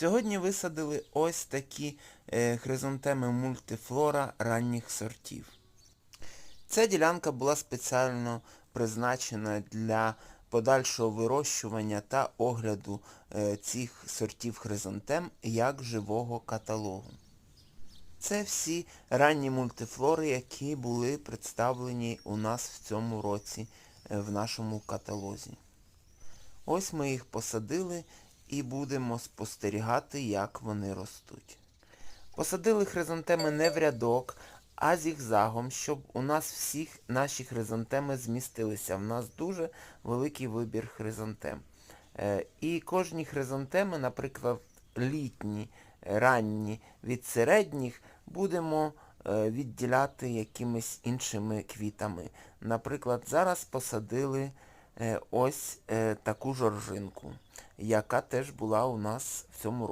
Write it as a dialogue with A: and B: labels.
A: Сьогодні висадили ось такі е, хризантеми мультифлора ранніх сортів. Ця ділянка була спеціально призначена для подальшого вирощування та огляду е, цих сортів хризантем як живого каталогу. Це всі ранні мультифлори, які були представлені у нас в цьому році е, в нашому каталозі. Ось ми їх посадили і будемо спостерігати, як вони ростуть. Посадили хризантеми не в рядок, а зігзагом, щоб у нас всіх наші хризантеми змістилися. В нас дуже великий вибір хризантем. Е, І кожні хризантеми, наприклад, літні, ранні від середніх, будемо е, відділяти якимись іншими квітами. Наприклад, зараз посадили е, ось таку жоржинку, яка теж була у нас в цьому році.